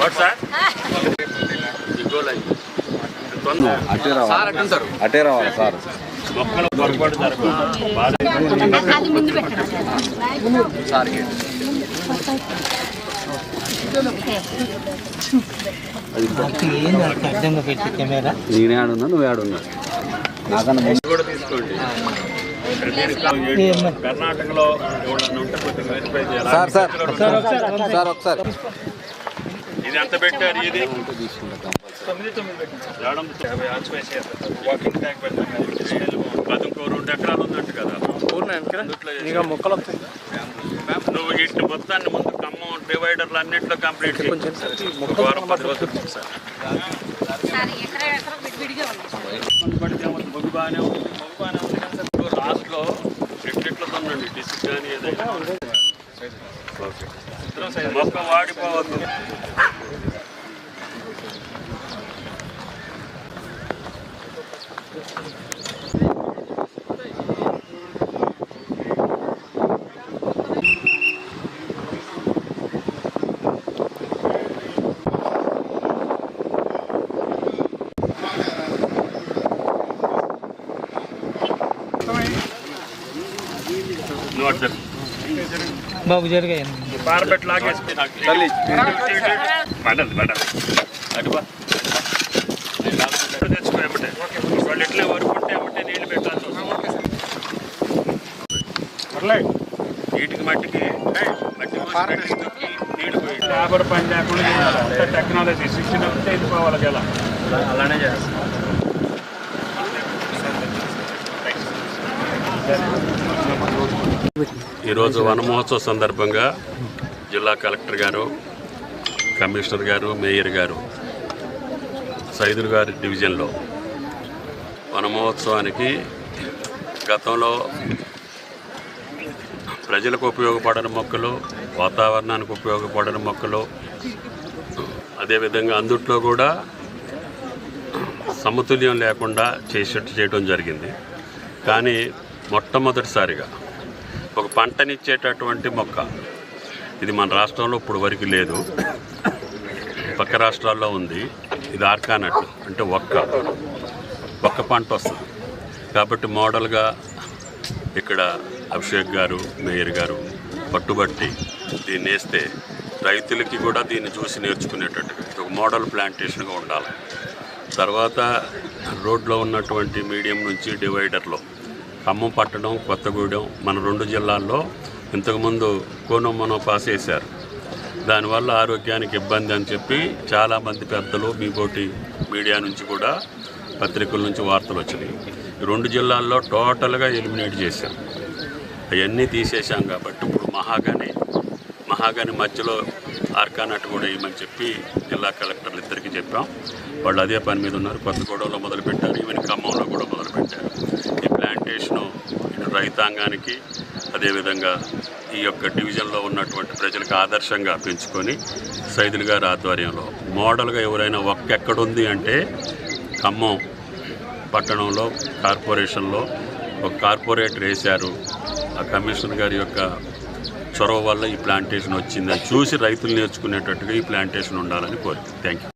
What sir? అటే రావాలి అటే రావాలి సార్. మొక్కలు పొరపాటు జరగదు కెమెరా? నేనే ఆడున్నా నువ్వు ఆడున్నా. నాకన్నా ముందు కూడా? కర్ణాటకలో సార్ సార్ సార్ ఒకసారి ఇది ఎంత పెట్టారు ఇది. వాకింగ్ ట్యాంక్ పెట్టాం కదా. పది ఇంకో రెండు ఎకరాలు ఉందంట కదా అందుట్లో మొక్కలు వస్తాయి. నువ్వు ఇటు మొత్తాన్ని ముందు ఖమ్మం డివైడర్లు అన్నింటిలో కంప్లీట్ ఒక వారం పది రోజులు సార్? బొగ్గు బాగానే ఉంది. బాగానే ఉంది కానీ సార్ ఇప్పుడు లాస్ట్లో ఎట్లెట్లా ఉందండి డిసిక్ కానీ ఏదైనా. ఓకే మొక్క వాడిపోవద్దు. బాబు జరిగాయి. పారబెట్ లాగేసి వాళ్ళు ఎట్లే వరుకుంటే నీళ్ళు పెట్టాల్సి వస్తుంది నీటికి మట్టికి మట్టి పోసి పెట్టి దుక్కి నీళ్ళు పోయి. లేబర్ పని లేకుండా. టెక్నాలజీ శిక్షణ ఉంటే ఇది పోవాలి కదా అలానే చేస్తాం. ఈరోజు వన మహోత్సవ సందర్భంగా జిల్లా కలెక్టర్ గారు కమిషనర్ గారు మేయర్ గారు సైదులు గారి డివిజన్లో వన మహోత్సవానికి గతంలో ప్రజలకు ఉపయోగపడని మొక్కలు వాతావరణానికి ఉపయోగపడని మొక్కలు అదేవిధంగా అందుట్లో కూడా సమతుల్యం లేకుండా చేసేట్టు చేయడం జరిగింది. కానీ మొట్టమొదటిసారిగా ఒక పంటనిచ్చేటటువంటి మొక్క. ఇది మన రాష్ట్రంలో ఇప్పుడు వరకు లేదు. పక్క రాష్ట్రాల్లో ఉంది. ఇది ఆర్కానట్ అంటే ఒక్క. ఒక్క పంట వస్తుంది. కాబట్టి మోడల్గా ఇక్కడ అభిషేక్ గారు మేయర్ గారు పట్టుబట్టి దీన్ని వేస్తే రైతులకి కూడా దీన్ని చూసి నేర్చుకునేటట్టుగా ఒక మోడల్ ప్లాంటేషన్గా ఉండాలి. తర్వాత రోడ్లో ఉన్నటువంటి మీడియం నుంచి డివైడర్లో ఖమ్మం పట్టడం కొత్తగూడెం మన రెండు జిల్లాల్లో ఇంతకుముందు కోనమ్మనో పాస్ చేశారు. దానివల్ల ఆరోగ్యానికి ఇబ్బంది అని చెప్పి చాలామంది పెద్దలు మీబోటి మీడియా నుంచి కూడా పత్రికల నుంచి వార్తలు వచ్చినాయి. రెండు జిల్లాల్లో టోటల్గా ఎలిమినేట్ చేశాం అవన్నీ తీసేశాం కాబట్టి ఇప్పుడు మహాగాని మహాగాని మధ్యలో ఆర్కానట్ కూడా వేయమని చెప్పి జిల్లా కలెక్టర్లు ఇద్దరికి చెప్పాం. వాళ్ళు అదే పని మీద ఉన్నారు. కొత్తగూడెంలో మొదలుపెట్టారు. ఈవెన్ ఖమ్మంలో కూడా మొదలుపెట్టారు. ఈ ప్లాంటేషను ఇటు రైతాంగానికి అదేవిధంగా ఈ యొక్క డివిజన్లో ఉన్నటువంటి ప్రజలకు ఆదర్శంగా పెంచుకొని సైదులు గారి ఆధ్వర్యంలో మోడల్గా ఎవరైనా ఒక్కెక్కడుంది అంటే ఖమ్మం పట్టణంలో కార్పొరేషన్లో ఒక కార్పొరేటర్ వేశారు. ఆ కమిషనర్ గారి యొక్క చొరవ వల్ల ఈ ప్లాంటేషన్ వచ్చిందని చూసి రైతులు నేర్చుకునేటట్టుగా ఈ ప్లాంటేషన్ ఉండాలని కోరిక థ్యాంక్ యూ